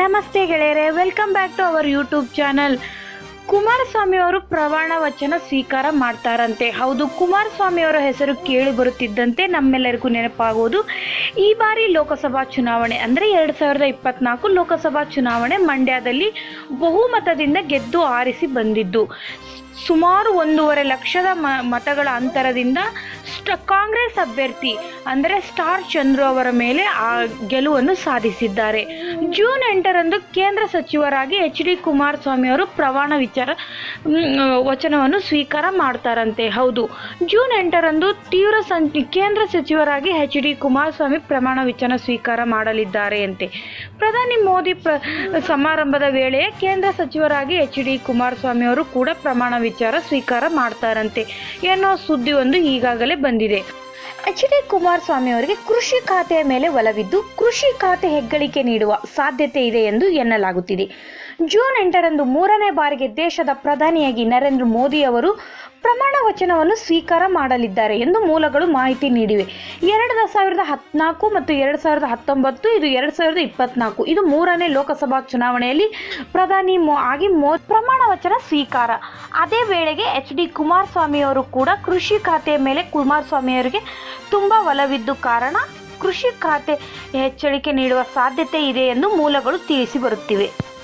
ನಮಸ್ತೆ ಗೆಳೆಯರೆ welcome back to our YouTube channel Kumaraswamy ಅವರು ಪ್ರವಾಣ ವಚನ ಸ್ವೀಕಾರ ಮಾಡ್ತಾರಂತೆ. ಹೌದು, ಕುಮಾರಸ್ವಾಮಿ ಅವರ ಹೆಸರು ಕೇಳಿ ಬರುತ್ತಿದ್ದಂತೆ ನಮ್ಮೆಲ್ಲರಿಗೂ ನೆನಪಾಗುವುದು ಈ ಬಾರಿ ಲೋಕಸಭಾ ಚುನಾವಣೆ ಅಂದರೆ ಎರಡು ಸಾವಿರದ ಇಪ್ಪತ್ನಾಲ್ಕು ಲೋಕಸಭಾ ಚುನಾವಣೆ ಮಂಡ್ಯದಲ್ಲಿ ಬಹುಮತದಿಂದ ಗೆದ್ದು ಆರಿಸಿ ಬಂದಿದ್ದು. ಸುಮಾರು ಒಂದೂವರೆ ಲಕ್ಷದ ಮತಗಳ ಅಂತರದಿಂದ ಕಾಂಗ್ರೆಸ್ ಅಭ್ಯರ್ಥಿ ಅಂದರೆ ಸ್ಟಾರ್ ಚಂದ್ರು ಅವರ ಮೇಲೆ ಆ ಗೆಲುವನ್ನು ಸಾಧಿಸಿದ್ದಾರೆ. ಜೂನ್ ಎಂಟರಂದು ಕೇಂದ್ರ ಸಚಿವರಾಗಿ ಎಚ್ ಡಿ ಕುಮಾರಸ್ವಾಮಿ ಅವರು ಪ್ರಮಾಣ ವಿಚಾರ ವಚನವನ್ನು ಸ್ವೀಕಾರ ಮಾಡ್ತಾರಂತೆ. ಹೌದು. ಜೂನ್ ಎಂಟರಂದು ತೀವ್ರ ಸಂ, ಕೇಂದ್ರ ಸಚಿವರಾಗಿ ಎಚ್ ಡಿ ಕುಮಾರಸ್ವಾಮಿ ಪ್ರಮಾಣ ವಿಚಾರ ಸ್ವೀಕಾರ ಮಾಡಲಿದ್ದಾರೆ ಅಂತೆ. ಪ್ರಧಾನಿ ಮೋದಿ ಪ್ರ, ಸಮಾರಂಭದ ವೇಳೆ ಕೇಂದ್ರ ಸಚಿವರಾಗಿ ಎಚ್ ಡಿ ಕುಮಾರಸ್ವಾಮಿ ಅವರು ಕೂಡ ಪ್ರಮಾಣ ವಿಚಾರ ಸ್ವೀಕಾರ ಮಾಡ್ತಾರಂತೆ. ಏನೋ ಸುದ್ದಿ ಒಂದು ಈಗಾಗಲೇ ಬಂದಿದೆ. ಎಚ್ ಡಿ ಕುಮಾರಸ್ವಾಮಿ ಅವರಿಗೆ ಕೃಷಿ ಖಾತೆಯ ಮೇಲೆ ಒಲವಿದ್ದು ಕೃಷಿ ಖಾತೆ ಹೆಗ್ಗಳಿಕೆ ನೀಡುವ ಸಾಧ್ಯತೆ ಇದೆ ಎಂದು ಎನ್ನಲಾಗುತ್ತಿದೆ. ಜೂನ್ ಎಂಟರಂದು ಮೂರನೇ ಬಾರಿಗೆ ದೇಶದ ಪ್ರಧಾನಿಯಾಗಿ ನರೇಂದ್ರ ಮೋದಿ ಅವರು ಪ್ರಮಾಣ ವಚನವನ್ನು ಸ್ವೀಕಾರ ಮಾಡಲಿದ್ದಾರೆ ಎಂದು ಮೂಲಗಳು ಮಾಹಿತಿ ನೀಡಿವೆ. ಎರಡು ಸಾವಿರದ ಹದಿನಾಲ್ಕು ಮತ್ತು ಎರಡು ಸಾವಿರದ ಹತ್ತೊಂಬತ್ತು, ಇದು ಎರಡು ಸಾವಿರದ ಇಪ್ಪತ್ನಾಲ್ಕು. ಇದು ಮೂರನೇ ಲೋಕಸಭಾ ಚುನಾವಣೆಯಲ್ಲಿ ಪ್ರಧಾನಿ ಮೋ, ಆಗಿ ಮೋ, ಪ್ರಮಾಣ ವಚನ ಸ್ವೀಕಾರ. ಅದೇ ವೇಳೆಗೆ ಎಚ್ ಡಿ ಕುಮಾರಸ್ವಾಮಿ ಅವರು ಕೂಡ ಕೃಷಿ ಖಾತೆಯ ಮೇಲೆ ಕುಮಾರಸ್ವಾಮಿ ಅವರಿಗೆ ತುಂಬ ಒಲವಿದ್ದು ಕಾರಣ ಕೃಷಿ ಖಾತೆ ಹೆಚ್ಚಳಿಕೆ ನೀಡುವ ಸಾಧ್ಯತೆ ಇದೆ ಎಂದು ಮೂಲಗಳು ತಿಳಿಸಿ ಬರುತ್ತಿವೆ.